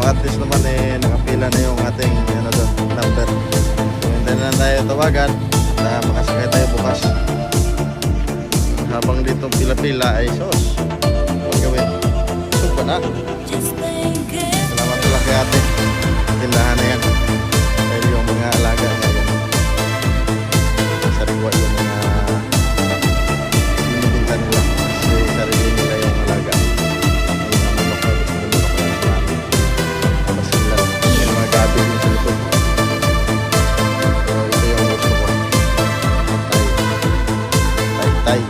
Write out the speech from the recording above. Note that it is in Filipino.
So at least naman eh nakapila na yung ating ano doon, number. So hindi na lang tayo tawagan na makasakay tayo bukas. Habang dito pila-pila ay sos. Huwag gawin. Suba na. Salamat talaga ate. Tindahan na তাই